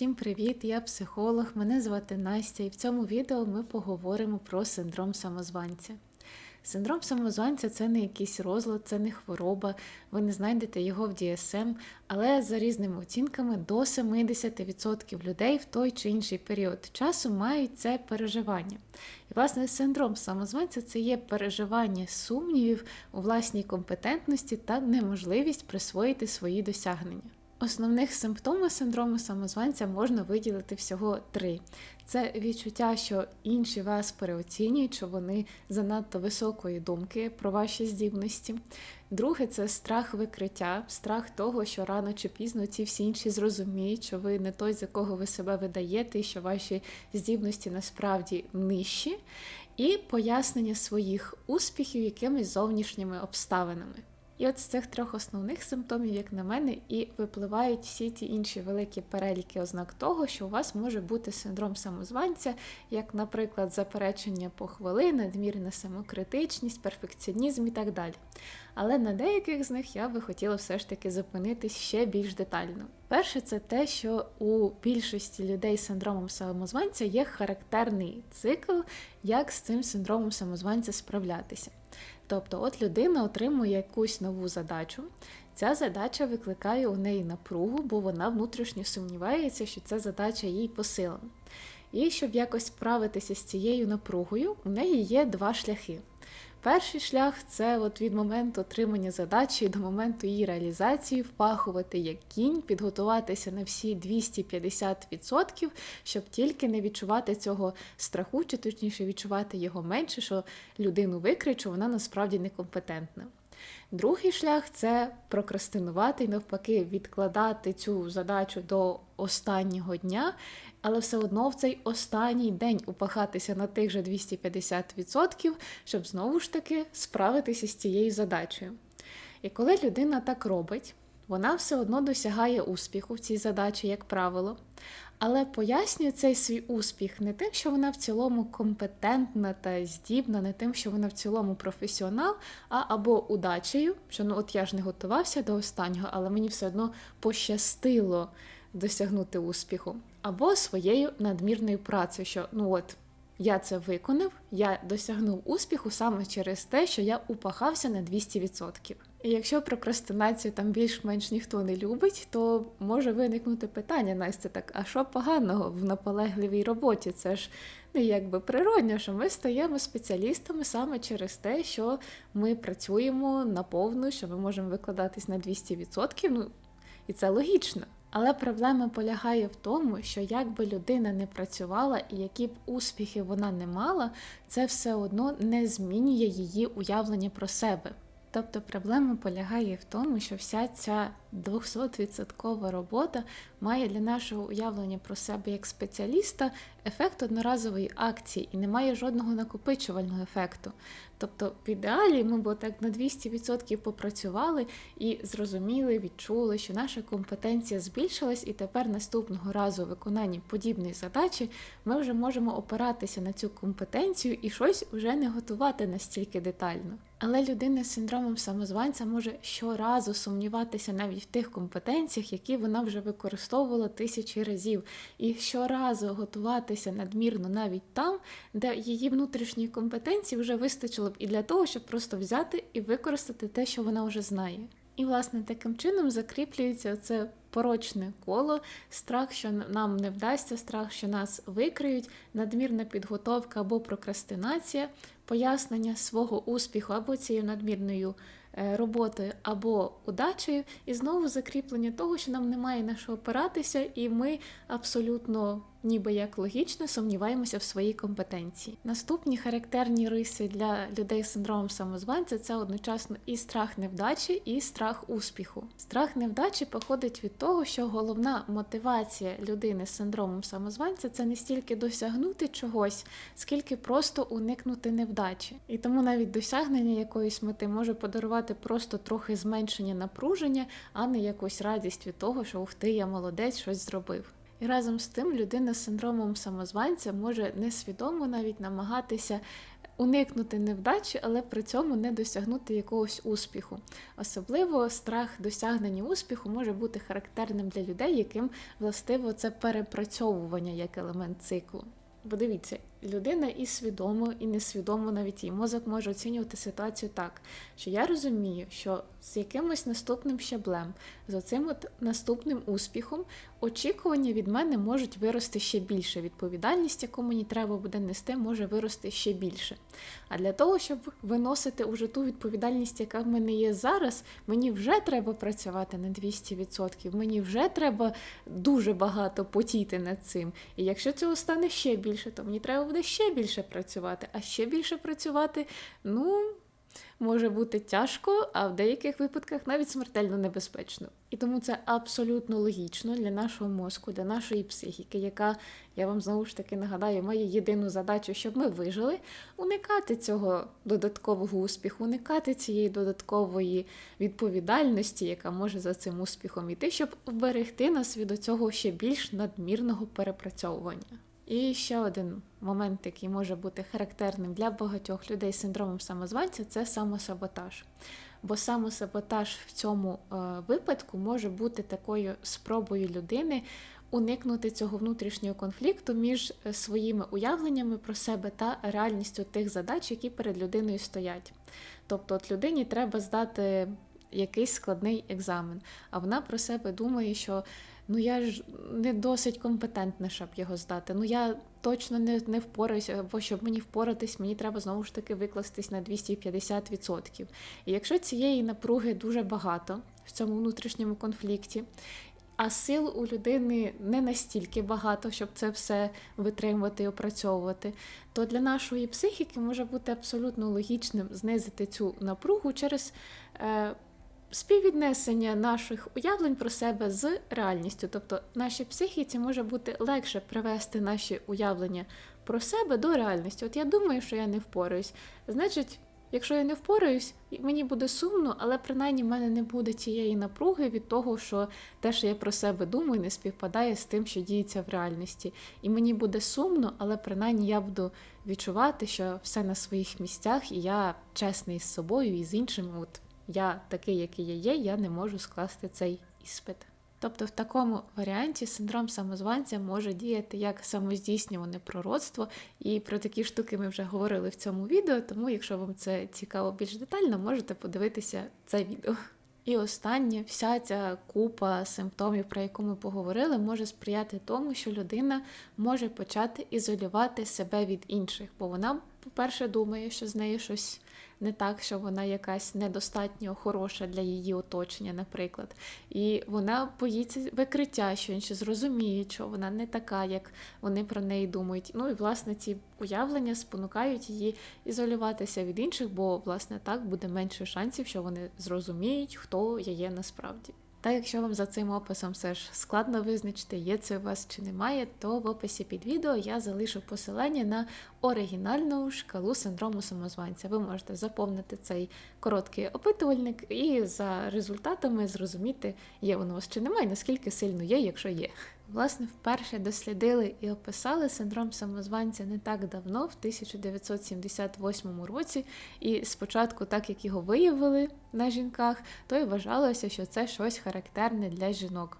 Всім привіт! Я психолог, мене звати Настя, і в цьому відео ми поговоримо про синдром самозванця. Синдром самозванця це не якийсь розлад, це не хвороба, ви не знайдете його в DSM, але за різними оцінками до 70% людей в той чи інший період часу мають це переживання. І, власне, синдром самозванця це є переживання сумнівів у власній компетентності та неможливість присвоїти свої досягнення. Основних симптомів синдрому самозванця можна виділити всього три: це відчуття, що інші вас переоцінюють, що вони занадто високої думки про ваші здібності. Друге, це страх викриття, страх того, що рано чи пізно ці всі інші зрозуміють, що ви не той, за кого ви себе видаєте, і що ваші здібності насправді нижчі, і пояснення своїх успіхів якимись зовнішніми обставинами. І от з цих трьох основних симптомів, як на мене, і випливають всі ті інші великі переліки ознак того, що у вас може бути синдром самозванця, як, наприклад, заперечення похвали, надмірна самокритичність, перфекціонізм і так далі. Але на деяких з них я би хотіла все ж таки зупинитись ще більш детально. Перше, це те, що у більшості людей з синдромом самозванця є характерний цикл, як з цим синдромом самозванця справлятися. Тобто, от людина отримує якусь нову задачу. Ця задача викликає у неї напругу, бо вона внутрішньо сумнівається, що ця задача їй посилена. І щоб якось справитися з цією напругою, у неї є два шляхи. Перший шлях це от від моменту отримання задачі до моменту її реалізації, впахувати як кінь, підготуватися на всі 250%, щоб тільки не відчувати цього страху, чи точніше відчувати його менше, що людину викрить, що вона насправді некомпетентна. Другий шлях це прокрастинувати і навпаки відкладати цю задачу до останнього дня, але все одно в цей останній день упахатися на тих же 250%, щоб знову ж таки справитися з цією задачею. І коли людина так робить, вона все одно досягає успіху в цій задачі, як правило, але пояснює цей свій успіх не тим, що вона в цілому компетентна та здібна, не тим, що вона в цілому професіонал, а або удачею, що ну от я ж не готувався до останнього, але мені все одно пощастило досягнути успіху, або своєю надмірною працею, що ну от. Я це виконав, я досягнув успіху саме через те, що я упахався на 200%. І якщо прокрастинацію там більш-менш ніхто не любить, то може виникнути питання, Настя, так, а що поганого в наполегливій роботі? Це ж не якби природньо, що ми стаємо спеціалістами саме через те, що ми працюємо наповну, що ми можемо викладатись на 200%, ну і це логічно. Але проблема полягає в тому, що як би людина не працювала і які б успіхи вона не мала, це все одно не змінює її уявлення про себе. Тобто проблема полягає в тому, що вся ця 200% робота має для нашого уявлення про себе як спеціаліста ефект одноразової акції і не має жодного накопичувального ефекту. Тобто, в ідеалі ми б так на 200% попрацювали і зрозуміли, відчули, що наша компетенція збільшилась, і тепер наступного разу виконання подібної задачі ми вже можемо опиратися на цю компетенцію і щось вже не готувати настільки детально. Але людина з синдромом самозванця може щоразу сумніватися навіть в тих компетенціях, які вона вже використовувала тисячі разів, і щоразу готуватися надмірно навіть там, де її внутрішньої компетенції вже вистачило б і для того, щоб просто взяти і використати те, що вона вже знає. І, власне, таким чином закріплюється це порочне коло, страх, що нам не вдасться, страх, що нас викриють, надмірна підготовка або прокрастинація, пояснення свого успіху або цією надмірною роботою, або удачею, і знову закріплення того, що нам немає на що опиратися, і ми абсолютно ніби як логічно сумніваємося в своїй компетенції. Наступні характерні риси для людей з синдромом самозванця це одночасно і страх невдачі, і страх успіху. Страх невдачі походить від того, що головна мотивація людини з синдромом самозванця це не стільки досягнути чогось, скільки просто уникнути невдачі. І тому навіть досягнення якоїсь мети може подарувати просто трохи зменшення напруження, а не якусь радість від того, що ух ти, я молодець, щось зробив. І разом з тим людина з синдромом самозванця може несвідомо навіть намагатися уникнути невдачі, але при цьому не досягнути якогось успіху. Особливо страх досягнення успіху може бути характерним для людей, яким властиво це перепрацьовування як елемент циклу. Бо дивіться, людина і свідомо, і несвідомо навіть її мозок може оцінювати ситуацію так, що я розумію, що з якимось наступним щаблем, з оцим от наступним успіхом, очікування від мене можуть вирости ще більше. Відповідальність, яку мені треба буде нести, може вирости ще більше. А для того, щоб виносити уже ту відповідальність, яка в мене є зараз, мені вже треба працювати на 200%, мені вже треба дуже багато потіти над цим. І якщо цього стане ще більше, то мені треба буде ще більше працювати, а ще більше працювати, ну. Може бути тяжко, а в деяких випадках навіть смертельно небезпечно. І тому це абсолютно логічно для нашого мозку, для нашої психіки, яка, я вам знову ж таки нагадаю, має єдину задачу, щоб ми вижили, уникати цього додаткового успіху, уникати цієї додаткової відповідальності, яка може за цим успіхом іти, щоб вберегти нас від цього ще більш надмірного перепрацьовування. І ще один момент, який може бути характерним для багатьох людей з синдромом самозванця, це самосаботаж. Бо самосаботаж в цьому е, випадку може бути такою спробою людини уникнути цього внутрішнього конфлікту між е, своїми уявленнями про себе та реальністю тих задач, які перед людиною стоять. Тобто, от людині треба здати якийсь складний екзамен, а вона про себе думає, що ну я ж не досить компетентна, щоб його здати. Ну я точно не не впораюся, бо щоб мені впоратись, мені треба знову ж таки викластись на 250%. І якщо цієї напруги дуже багато в цьому внутрішньому конфлікті, а сил у людини не настільки багато, щоб це все витримувати і опрацьовувати, то для нашої психіки може бути абсолютно логічним знизити цю напругу через. Е, співвіднесення наших уявлень про себе з реальністю. Тобто нашій психіці може бути легше привести наші уявлення про себе до реальності. От я думаю, що я не впораюсь. Значить, якщо я не впораюсь, мені буде сумно, але принаймні в мене не буде тієї напруги від того, що те, що я про себе думаю, не співпадає з тим, що діється в реальності. І мені буде сумно, але принаймні я буду відчувати, що все на своїх місцях, і я чесний з собою і з іншими. От я такий, який я є, я не можу скласти цей іспит. Тобто в такому варіанті синдром самозванця може діяти як самоздійснюване пророцтво, і про такі штуки ми вже говорили в цьому відео, тому якщо вам це цікаво більш детально, можете подивитися це відео. І останнє, вся ця купа симптомів, про яку ми поговорили, може сприяти тому, що людина може почати ізолювати себе від інших, бо вона, по-перше, думає, що з нею щось не так, що вона якась недостатньо хороша для її оточення, наприклад. І вона боїться викриття, що інші зрозуміють, що вона не така, як вони про неї думають. Ну і власне ці уявлення спонукають її ізолюватися від інших, бо власне так буде менше шансів, що вони зрозуміють, хто я є насправді. Та якщо вам за цим описом все ж складно визначити, є це у вас чи немає, то в описі під відео я залишу посилання на оригінальну шкалу синдрому самозванця. Ви можете заповнити цей короткий опитувальник і за результатами зрозуміти, є воно у вас чи немає, наскільки сильно є, якщо є. Власне, вперше дослідили і описали синдром самозванця не так давно, в 1978 році. І спочатку, так як його виявили на жінках, то й вважалося, що це щось характерне для жінок.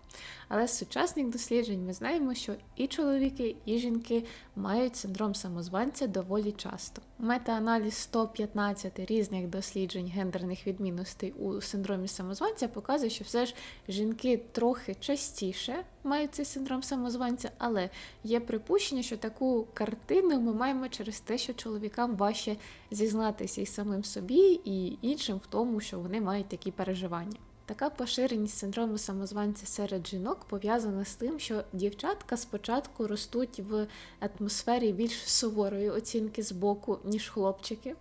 Але з сучасних досліджень ми знаємо, що і чоловіки, і жінки мають синдром самозванця доволі часто. Метааналіз 115 різних досліджень гендерних відмінностей у синдромі самозванця показує, що все ж жінки трохи частіше мають цей синдром самозванця, але є припущення, що таку картину ми маємо через те, що чоловікам важче зізнатися і самим собі, і іншим в тому, що вони мають такі переживання. Така поширеність синдрому самозванця серед жінок пов'язана з тим, що дівчатка спочатку ростуть в атмосфері більш суворої оцінки з боку, ніж хлопчики,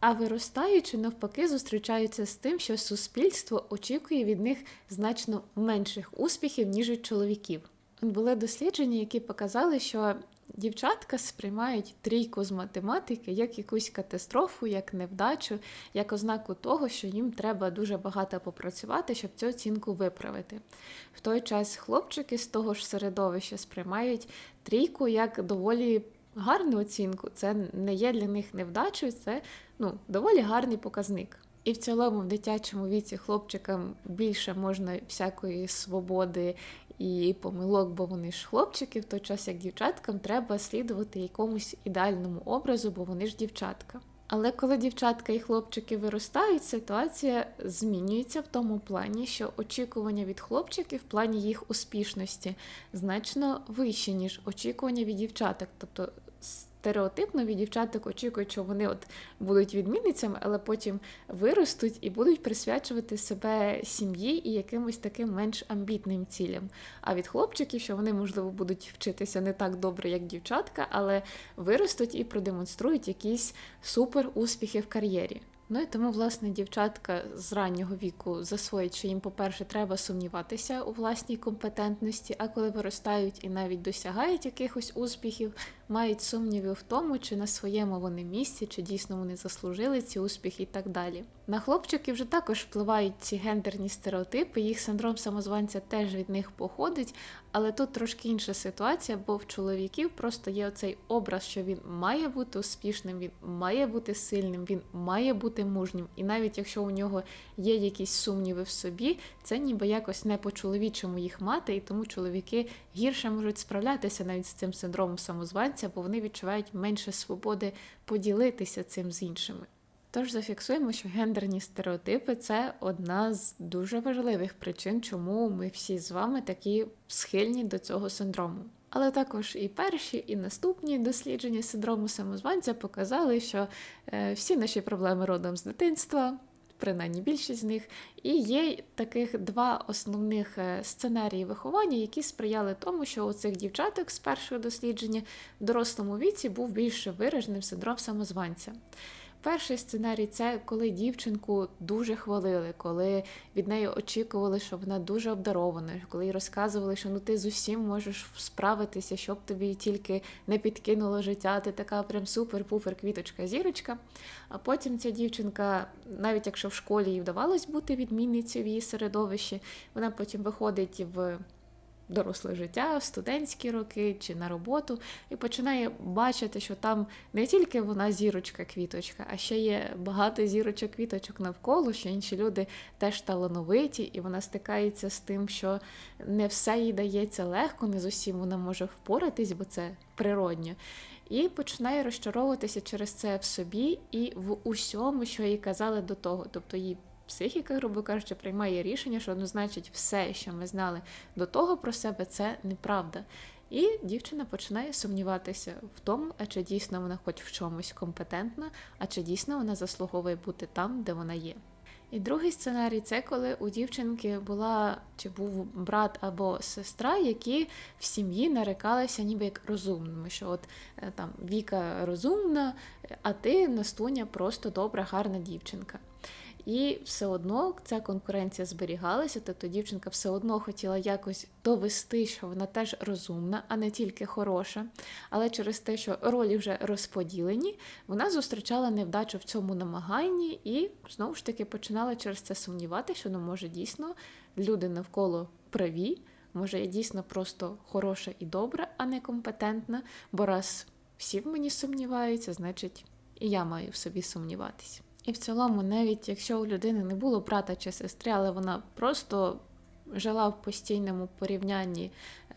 а виростаючи, навпаки, зустрічаються з тим, що суспільство очікує від них значно менших успіхів, ніж від чоловіків. Були дослідження, які показали, що Дівчатка сприймають трійку з математики як якусь катастрофу, як невдачу, як ознаку того, що їм треба дуже багато попрацювати, щоб цю оцінку виправити. В той час хлопчики з того ж середовища сприймають трійку як доволі гарну оцінку, це не є для них невдачею, це ну, доволі гарний показник. І в цілому в дитячому віці хлопчикам більше можна всякої свободи і помилок, бо вони ж хлопчики, в той час як дівчаткам треба слідувати якомусь ідеальному образу, бо вони ж дівчатка. Але коли дівчатка і хлопчики виростають, ситуація змінюється в тому плані, що очікування від хлопчиків в плані їх успішності значно вищі, ніж очікування від дівчаток. Тобто стереотипно від дівчаток очікують, що вони от будуть відмінницями, але потім виростуть і будуть присвячувати себе сім'ї і якимось таким менш амбітним цілям. А від хлопчиків, що вони, можливо, будуть вчитися не так добре, як дівчатка, але виростуть і продемонструють якісь супер успіхи в кар'єрі. Ну і тому, власне, дівчатка з раннього віку засвоїть, що їм, по-перше, треба сумніватися у власній компетентності, а коли виростають і навіть досягають якихось успіхів, мають сумніви в тому, чи на своєму вони місці, чи дійсно вони заслужили ці успіхи і так далі. На хлопчиків вже також впливають ці гендерні стереотипи, їх синдром самозванця теж від них походить, але тут трошки інша ситуація, бо в чоловіків просто є оцей образ, що він має бути успішним, він має бути сильним, він має бути мужнім. І навіть якщо у нього є якісь сумніви в собі, це ніби якось не по-чоловічому їх мати, і тому чоловіки гірше можуть справлятися навіть з цим синдромом самозванця, бо вони відчувають менше свободи поділитися цим з іншими. Тож зафіксуємо, що гендерні стереотипи це одна з дуже важливих причин, чому ми всі з вами такі схильні до цього синдрому. Але також і перші, і наступні дослідження синдрому самозванця показали, що е, всі наші проблеми родом з дитинства, принаймні більшість з них, і є таких два основних е, сценарії виховання, які сприяли тому, що у цих дівчаток з першого дослідження в дорослому віці був більше вираженим синдром самозванця. Перший сценарій це коли дівчинку дуже хвалили, коли від неї очікували, що вона дуже обдарована, коли їй розказували, що ну ти з усім можеш справитися, щоб тобі тільки не підкинуло життя, ти така прям супер-пупер квіточка зірочка. А потім ця дівчинка, навіть якщо в школі їй вдавалось бути відмінницею в її середовищі, вона потім виходить в доросле життя, студентські роки чи на роботу, і починає бачити, що там не тільки вона зірочка-квіточка, а ще є багато зірочок-квіточок навколо, що інші люди теж талановиті, і вона стикається з тим, що не все їй дається легко, не з усім вона може впоратись, бо це природньо. І починає розчаровуватися через це в собі і в усьому, що їй казали до того. Тобто їй психіка, грубо кажучи, приймає рішення, що ну, значить, все, що ми знали до того про себе, це неправда. І дівчина починає сумніватися в тому, а чи дійсно вона хоч в чомусь компетентна, а чи дійсно вона заслуговує бути там, де вона є. І другий сценарій це коли у дівчинки була чи був брат або сестра, які в сім'ї нарекалися ніби як розумними. Що от е, там Віка розумна, а ти Настуня просто добра, гарна дівчинка. І все одно ця конкуренція зберігалася, тобто дівчинка все одно хотіла якось довести, що вона теж розумна, а не тільки хороша. Але через те, що ролі вже розподілені, вона зустрічала невдачу в цьому намаганні і знову ж таки починала через це сумнівати, що ну може дійсно люди навколо праві. Може, я дійсно просто хороша і добра, а не компетентна, бо раз всі в мені сумніваються, значить і я маю в собі сумніватися. І в цілому, навіть якщо у людини не було брата чи сестри, але вона просто жила в постійному порівнянні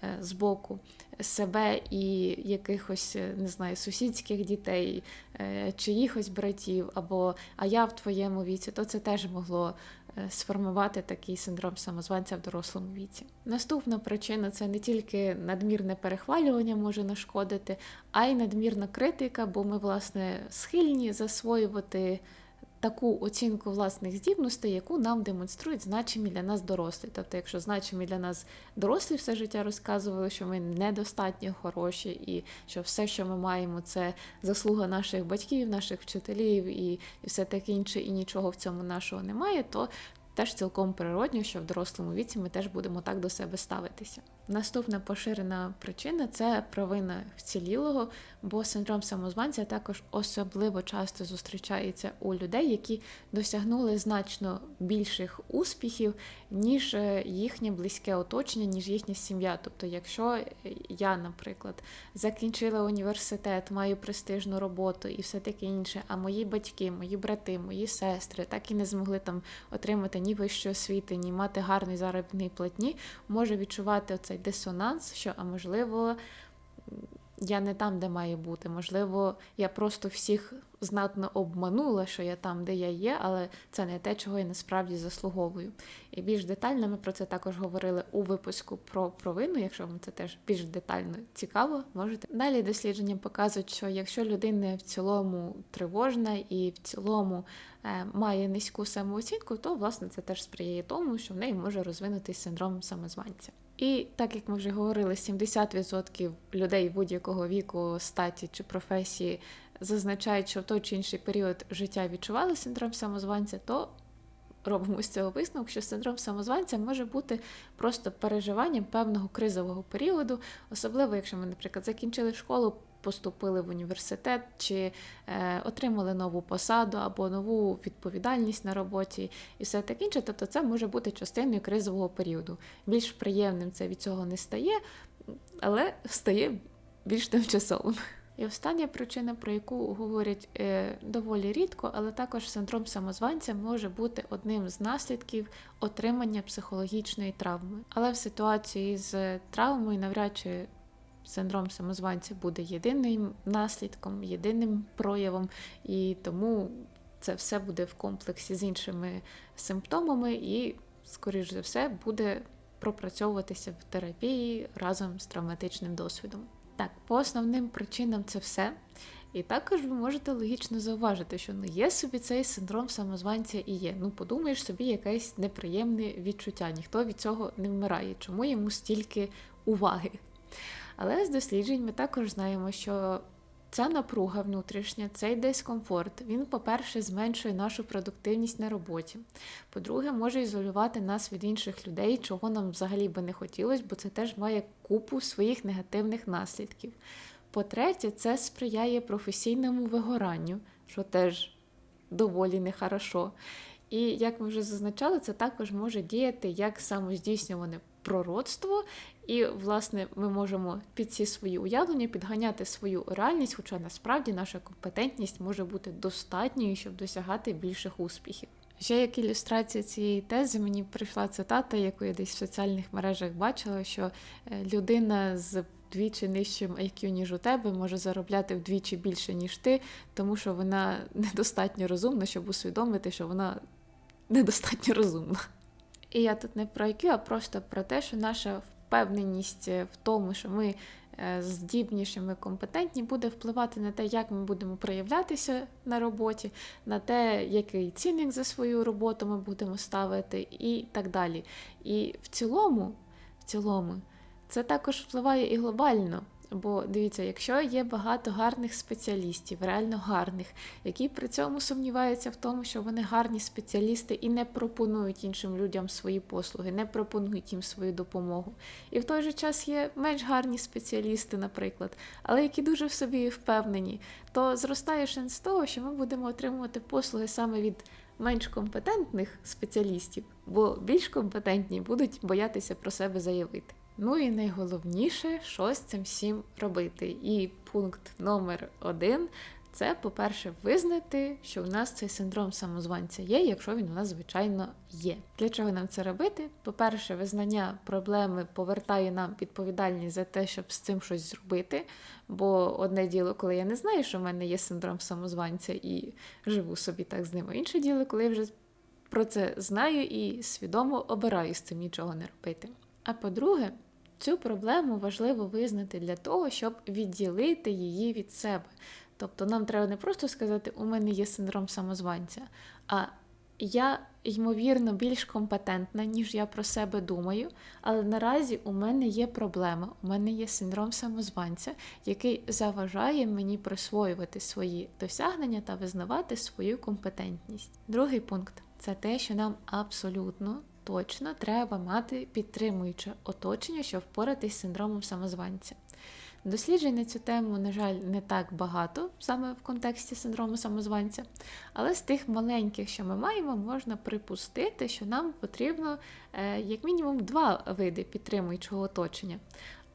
е, з боку себе і якихось, е, не знаю, сусідських дітей, е, чиїхось братів, або а я в твоєму віці, то це теж могло сформувати такий синдром самозванця в дорослому віці. Наступна причина це не тільки надмірне перехвалювання може нашкодити, а й надмірна критика, бо ми, власне, схильні засвоювати таку оцінку власних здібностей, яку нам демонструють значимі для нас дорослі. Тобто, якщо значимі для нас дорослі все життя розказували, що ми недостатньо хороші, і що все, що ми маємо, це заслуга наших батьків, наших вчителів і, і все таке інше, і нічого в цьому нашого немає, то теж цілком природньо, що в дорослому віці ми теж будемо так до себе ставитися. Наступна поширена причина це провина вцілілого, бо синдром самозванця також особливо часто зустрічається у людей, які досягнули значно більших успіхів, ніж е, їхнє близьке оточення, ніж їхня сім'я. Тобто, якщо я, наприклад, закінчила університет, маю престижну роботу і все таке інше, а мої батьки, мої брати, мої сестри так і не змогли там отримати ні вищої освіти, ні мати гарний заробітний платні, може відчувати оцей дисонанс, що а можливо. Я не там, де маю бути. Можливо, я просто всіх знатно обманула, що я там, де я є, але це не те, чого я насправді заслуговую. І більш детально ми про це також говорили у випуску про провину. Якщо вам це теж більш детально цікаво, можете. Далі дослідження показують, що якщо людина в цілому тривожна і в цілому е, має низьку самооцінку, то власне це теж сприяє тому, що в неї може розвинутися синдром самозванця. І так як ми вже говорили, 70% людей будь-якого віку, статі чи професії зазначають, що в той чи інший період життя відчували синдром самозванця, то робимо з цього висновок, що синдром самозванця може бути просто переживанням певного кризового періоду, особливо якщо ми, наприклад, закінчили школу. Поступили в університет чи е, отримали нову посаду або нову відповідальність на роботі, і все таке інше. Тобто це може бути частиною кризового періоду. Більш приємним це від цього не стає, але стає більш тимчасовим. І остання причина, про яку говорять е, доволі рідко, але також синдром самозванця може бути одним з наслідків отримання психологічної травми. Але в ситуації з травмою навряд чи синдром самозванця буде єдиним наслідком, єдиним проявом, і тому це все буде в комплексі з іншими симптомами, і, скоріш за все, буде пропрацьовуватися в терапії разом з травматичним досвідом. Так, по основним причинам це все. І також ви можете логічно зауважити, що ну є собі цей синдром самозванця і є. Ну, подумаєш собі якесь неприємне відчуття. Ніхто від цього не вмирає. Чому йому стільки уваги? Але з досліджень ми також знаємо, що ця напруга внутрішня, цей дискомфорт, він, по-перше, зменшує нашу продуктивність на роботі. По-друге, може ізолювати нас від інших людей, чого нам взагалі би не хотілося, бо це теж має купу своїх негативних наслідків. По-третє, це сприяє професійному вигоранню, що теж доволі нехорошо. І як ми вже зазначали, це також може діяти як самоздійснюване пророцтво, і, власне, ми можемо під ці свої уявлення підганяти свою реальність, хоча насправді наша компетентність може бути достатньою, щоб досягати більших успіхів. Ще як ілюстрація цієї тези мені прийшла цитата, яку я десь в соціальних мережах бачила, що е, людина з вдвічі нижчим IQ, ніж у тебе, може заробляти вдвічі більше, ніж ти, тому що вона недостатньо розумна, щоб усвідомити, що вона недостатньо розумна. І я тут не про IQ, а просто про те, що наша впевненість в тому, що ми е, здібніші, ми компетентні, буде впливати на те, як ми будемо проявлятися на роботі, на те, який цінник за свою роботу ми будемо ставити, і так далі. І в цілому, в цілому, це також впливає і глобально. Бо дивіться, якщо є багато гарних спеціалістів, реально гарних, які при цьому сумніваються в тому, що вони гарні спеціалісти і не пропонують іншим людям свої послуги, не пропонують їм свою допомогу. І в той же час є менш гарні спеціалісти, наприклад, але які дуже в собі впевнені, то зростає шанс того, що ми будемо отримувати послуги саме від менш компетентних спеціалістів, бо більш компетентні будуть боятися про себе заявити. Ну і найголовніше, що з цим всім робити. І пункт номер один це, по-перше, визнати, що у нас цей синдром самозванця є, якщо він у нас, звичайно, є. Для чого нам це робити? По-перше, визнання проблеми повертає нам відповідальність за те, щоб з цим щось зробити. Бо одне діло, коли я не знаю, що в мене є синдром самозванця і живу собі так з ним, а інше діло, коли я вже про це знаю і свідомо обираю з цим нічого не робити. А по-друге, Цю проблему важливо визнати для того, щоб відділити її від себе. Тобто нам треба не просто сказати, у мене є синдром самозванця, а я, ймовірно, більш компетентна, ніж я про себе думаю, але наразі у мене є проблема, у мене є синдром самозванця, який заважає мені присвоювати свої досягнення та визнавати свою компетентність. Другий пункт це те, що нам абсолютно точно треба мати підтримуюче оточення, щоб впоратись з синдромом самозванця. Досліджень на цю тему, на жаль, не так багато саме в контексті синдрому самозванця, але з тих маленьких, що ми маємо, можна припустити, що нам потрібно е, як мінімум два види підтримуючого оточення.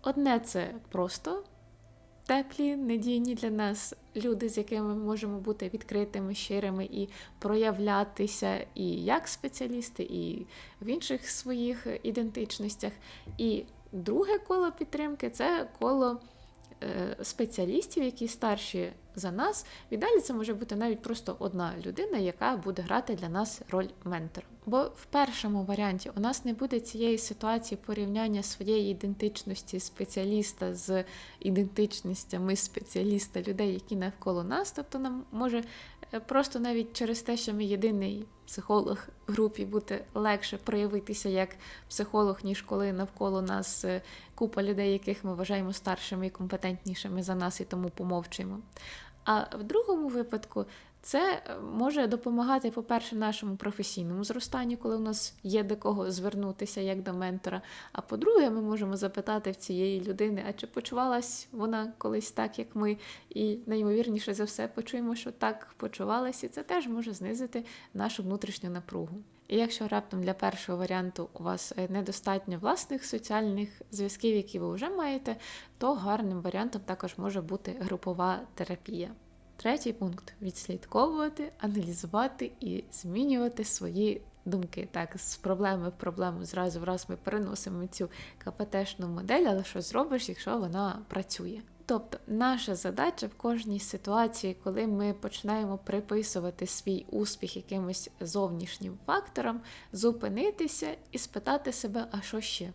Одне це просто теплі, надійні для нас люди, з якими ми можемо бути відкритими, щирими і проявлятися і як спеціалісти, і в інших своїх ідентичностях. І друге коло підтримки це коло. Е, спеціалістів, які старші за нас, в ідеалі це може бути навіть просто одна людина, яка буде грати для нас роль ментора. Бо в першому варіанті у нас не буде цієї ситуації порівняння своєї ідентичності спеціаліста з ідентичностями спеціаліста людей, які навколо нас. Тобто нам може е, просто навіть через те, що ми єдиний психолог в групі, бути легше проявитися як психолог, ніж коли навколо нас е, купа людей, яких ми вважаємо старшими і компетентнішими за нас, і тому помовчуємо. А в другому випадку це е, може допомагати, по-перше, нашому професійному зростанню, коли у нас є до кого звернутися як до ментора. А по-друге, ми можемо запитати в цієї людини, а чи почувалась вона колись так, як ми, і найімовірніше за все почуємо, що так почувалась, і це теж може знизити нашу внутрішню напругу. І якщо раптом для першого варіанту у вас е, недостатньо власних соціальних зв'язків, які ви вже маєте, то гарним варіантом також може бути групова терапія. Третій пункт відслідковувати, аналізувати і змінювати свої думки. Так, з проблеми в проблему зразу в раз ми переносимо цю КПТшну модель, але що зробиш, якщо вона працює? Тобто, наша задача в кожній ситуації, коли ми починаємо приписувати свій успіх якимось зовнішнім факторам, зупинитися і спитати себе, а що ще?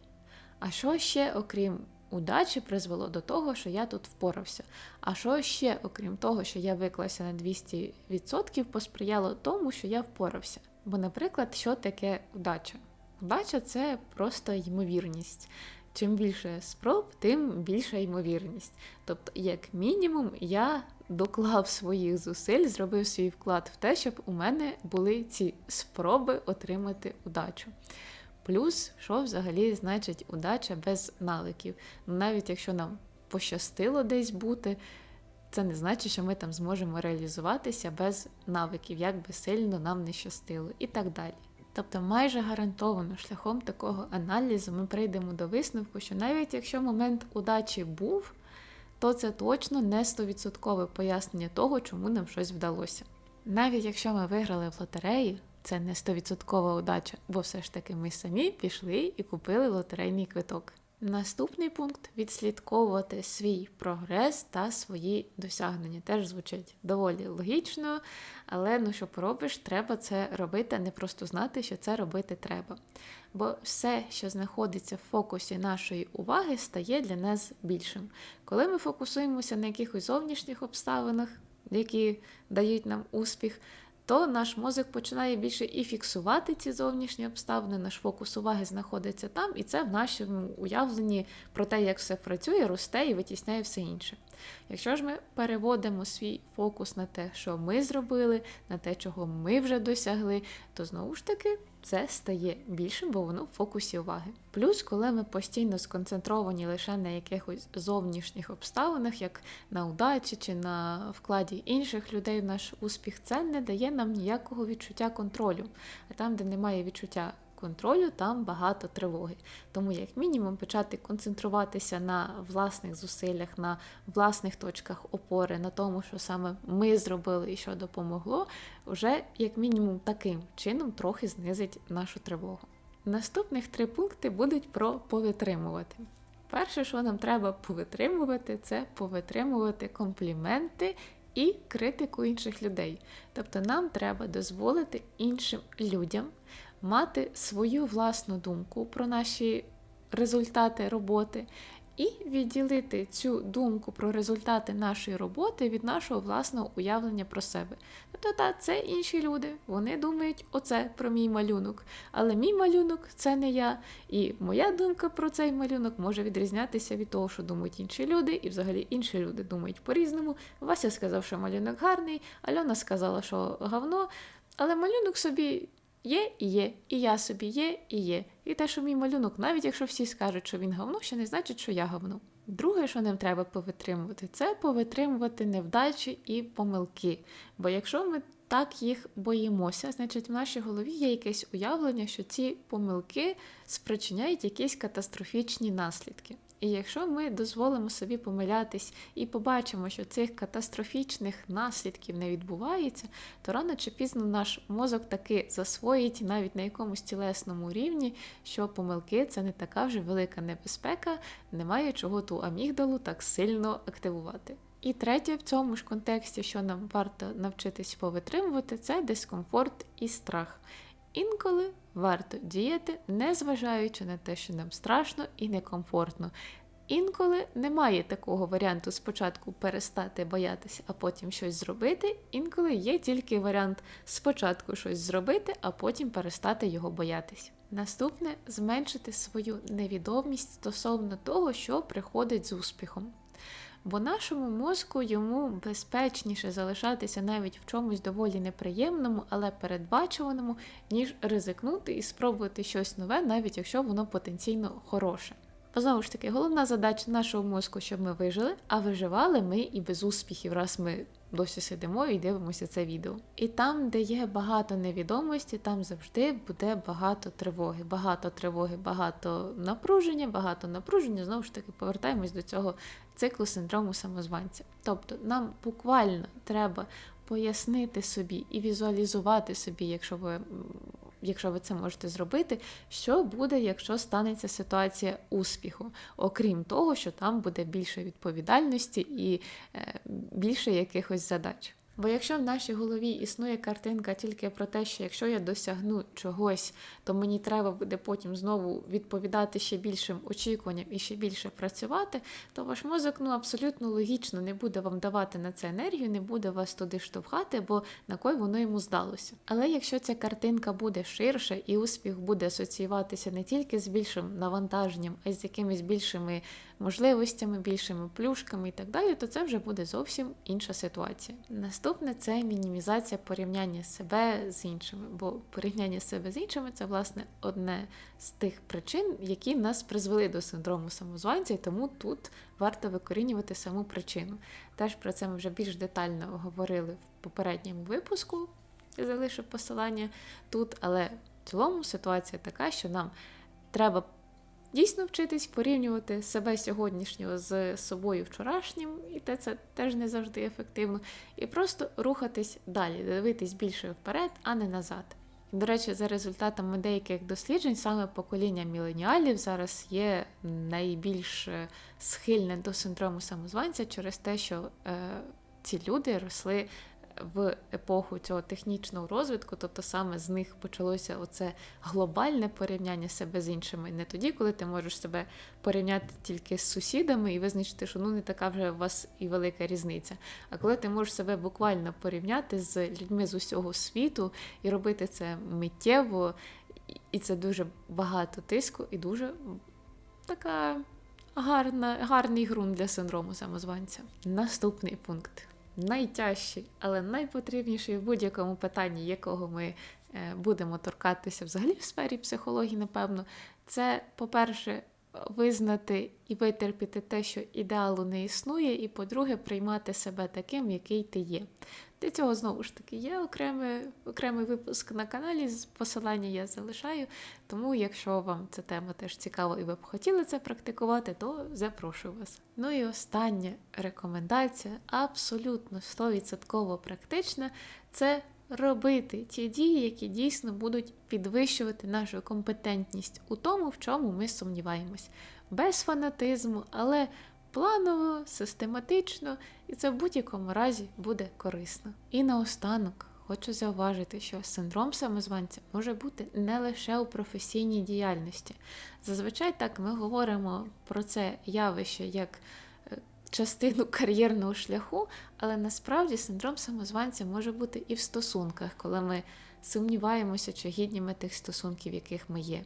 А що ще, окрім удачі, призвело до того, що я тут впорався? А що ще, окрім того, що я виклався на 200%, посприяло тому, що я впорався? Бо, наприклад, що таке удача? Удача це просто ймовірність. Чим більше спроб, тим більша ймовірність. Тобто, як мінімум, я доклав своїх зусиль, зробив свій вклад в те, щоб у мене були ці спроби отримати удачу. Плюс, що взагалі значить удача без наликів. Ну, навіть якщо нам пощастило десь бути, це не значить, що ми там зможемо реалізуватися без навиків, як би сильно нам не щастило, і так далі. Тобто, майже гарантовано шляхом такого аналізу ми прийдемо до висновку, що навіть якщо момент удачі був, то це точно не 100% пояснення того, чому нам щось вдалося. Навіть якщо ми виграли в лотереї, це не 100% удача, бо все ж таки ми самі пішли і купили лотерейний квиток. Наступний пункт відслідковувати свій прогрес та свої досягнення. Теж звучить доволі логічно, але ну що поробиш, треба це робити, а не просто знати, що це робити треба. Бо все, що знаходиться в фокусі нашої уваги, стає для нас більшим. Коли ми фокусуємося на якихось зовнішніх обставинах, які дають нам успіх, то наш мозок починає більше і фіксувати ці зовнішні обставини, наш фокус уваги знаходиться там, і це в нашому уявленні про те, як все працює, росте і витісняє все інше. Якщо ж ми переводимо свій фокус на те, що ми зробили, на те, чого ми вже досягли, то знову ж таки це стає більшим, бо воно в фокусі уваги. Плюс, коли ми постійно сконцентровані лише на якихось зовнішніх обставинах, як на удачі чи на вкладі інших людей в наш успіх, це не дає нам ніякого відчуття контролю. А там, де немає відчуття контролю, там багато тривоги. Тому, як мінімум, почати концентруватися на власних зусиллях, на власних точках опори, на тому, що саме ми зробили і що допомогло, вже як мінімум таким чином трохи знизить нашу тривогу. Наступних три пункти будуть про повитримувати. Перше, що нам треба повитримувати, це повитримувати компліменти і критику інших людей. Тобто нам треба дозволити іншим людям мати свою власну думку про наші результати роботи. І відділити цю думку про результати нашої роботи від нашого власного уявлення про себе. Тобто, та, це інші люди, вони думають оце про мій малюнок. Але мій малюнок це не я. І моя думка про цей малюнок може відрізнятися від того, що думають інші люди, і взагалі інші люди думають по-різному. Вася сказав, що малюнок гарний, Альона сказала, що говно, але малюнок собі є і є, і я собі є і є. І те, що мій малюнок, навіть якщо всі скажуть, що він говно, ще не значить, що я говно. Друге, що нам треба повитримувати, це повитримувати невдачі і помилки. Бо якщо ми так їх боїмося, значить в нашій голові є якесь уявлення, що ці помилки спричиняють якісь катастрофічні наслідки. І якщо ми дозволимо собі помилятись і побачимо, що цих катастрофічних наслідків не відбувається, то рано чи пізно наш мозок таки засвоїть навіть на якомусь тілесному рівні, що помилки це не така вже велика небезпека, немає чого ту амігдалу так сильно активувати. І третє в цьому ж контексті, що нам варто навчитись повитримувати, це дискомфорт і страх. Інколи варто діяти, незважаючи на те, що нам страшно і некомфортно. Інколи немає такого варіанту спочатку перестати боятися, а потім щось зробити. Інколи є тільки варіант спочатку щось зробити, а потім перестати його боятись. Наступне зменшити свою невідомість стосовно того, що приходить з успіхом. Бо нашому мозку йому безпечніше залишатися навіть в чомусь доволі неприємному, але передбачуваному, ніж ризикнути і спробувати щось нове, навіть якщо воно потенційно хороше. Бо знову ж таки, головна задача нашого мозку, щоб ми вижили, а виживали ми і без успіхів, раз ми досі сидимо і дивимося це відео. І там, де є багато невідомості, там завжди буде багато тривоги, багато тривоги, багато напруження, багато напруження. Знову ж таки, повертаємось до цього циклу синдрому самозванця. Тобто, нам буквально треба пояснити собі і візуалізувати собі, якщо ви якщо ви це можете зробити, що буде, якщо станеться ситуація успіху, окрім того, що там буде більше відповідальності і е, більше якихось задач. Бо якщо в нашій голові існує картинка тільки про те, що якщо я досягну чогось, то мені треба буде потім знову відповідати ще більшим очікуванням і ще більше працювати, то ваш мозок ну абсолютно логічно не буде вам давати на це енергію, не буде вас туди штовхати, бо на кой воно йому здалося. Але якщо ця картинка буде ширше і успіх буде асоціюватися не тільки з більшим навантаженням, а й з якимись більшими можливостями, більшими плюшками і так далі, то це вже буде зовсім інша ситуація. Наступне це мінімізація порівняння себе з іншими, бо порівняння себе з іншими це власне одне з тих причин, які нас призвели до синдрому самозванця, і тому тут варто викорінювати саму причину. Теж про це ми вже більш детально говорили в попередньому випуску. Я залишу посилання тут, але в цілому ситуація така, що нам треба дійсно вчитись порівнювати себе сьогоднішнього з собою вчорашнім, і те це теж не завжди ефективно. І просто рухатись далі, дивитись більше вперед, а не назад. І, до речі, за результатами деяких досліджень, саме покоління міленіалів зараз є найбільш е, схильне до синдрому самозванця через те, що е, ці люди росли в епоху цього технічного розвитку, тобто саме з них почалося оце глобальне порівняння себе з іншими. Не тоді, коли ти можеш себе порівняти тільки з сусідами і визначити, що ну не така вже у вас і велика різниця. А коли ти можеш себе буквально порівняти з людьми з усього світу і робити це миттєво, і це дуже багато тиску, і дуже така гарна, гарний ґрунт для синдрому самозванця. Наступний пункт найтяжчий, але найпотрібніший в будь-якому питанні, якого ми е, будемо торкатися взагалі в сфері психології, напевно, це, по-перше, визнати і витерпіти те, що ідеалу не існує, і, по-друге, приймати себе таким, який ти є. Для цього знову ж таки є окремий, окремий випуск на каналі, посилання я залишаю. Тому, якщо вам ця тема теж цікава і ви б хотіли це практикувати, то запрошую вас. Ну і остання рекомендація, абсолютно 100% практична, це робити ті дії, які дійсно будуть підвищувати нашу компетентність у тому, в чому ми сумніваємось. Без фанатизму, але планово, систематично, і це в будь-якому разі буде корисно. І наостанок. Хочу зауважити, що синдром самозванця може бути не лише у професійній діяльності. Зазвичай так ми говоримо про це явище як е, частину кар'єрного шляху, але насправді синдром самозванця може бути і в стосунках, коли ми сумніваємося, чи гідні ми тих стосунків, яких ми є.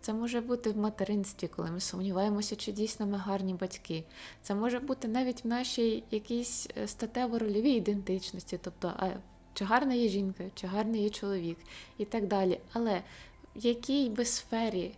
Це може бути в материнстві, коли ми сумніваємося, чи дійсно ми гарні батьки. Це може бути навіть в нашій якійсь е, статево-рольовій ідентичності, тобто, а чи гарна є жінка, чи гарний є чоловік і так далі. Але в якій би сфері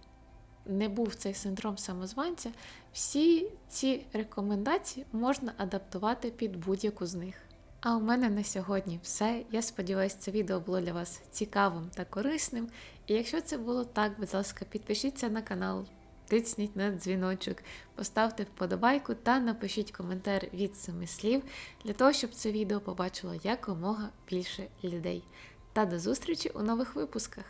не був цей синдром самозванця, всі ці рекомендації можна адаптувати під будь-яку з них. А у мене на сьогодні все. Я сподіваюся, це відео було для вас цікавим та корисним. І якщо це було так, будь ласка, підпишіться на канал, тисніть на дзвіночок, поставте вподобайку та напишіть коментар від семи слів для того, щоб це відео побачило якомога більше людей. Та до зустрічі у нових випусках!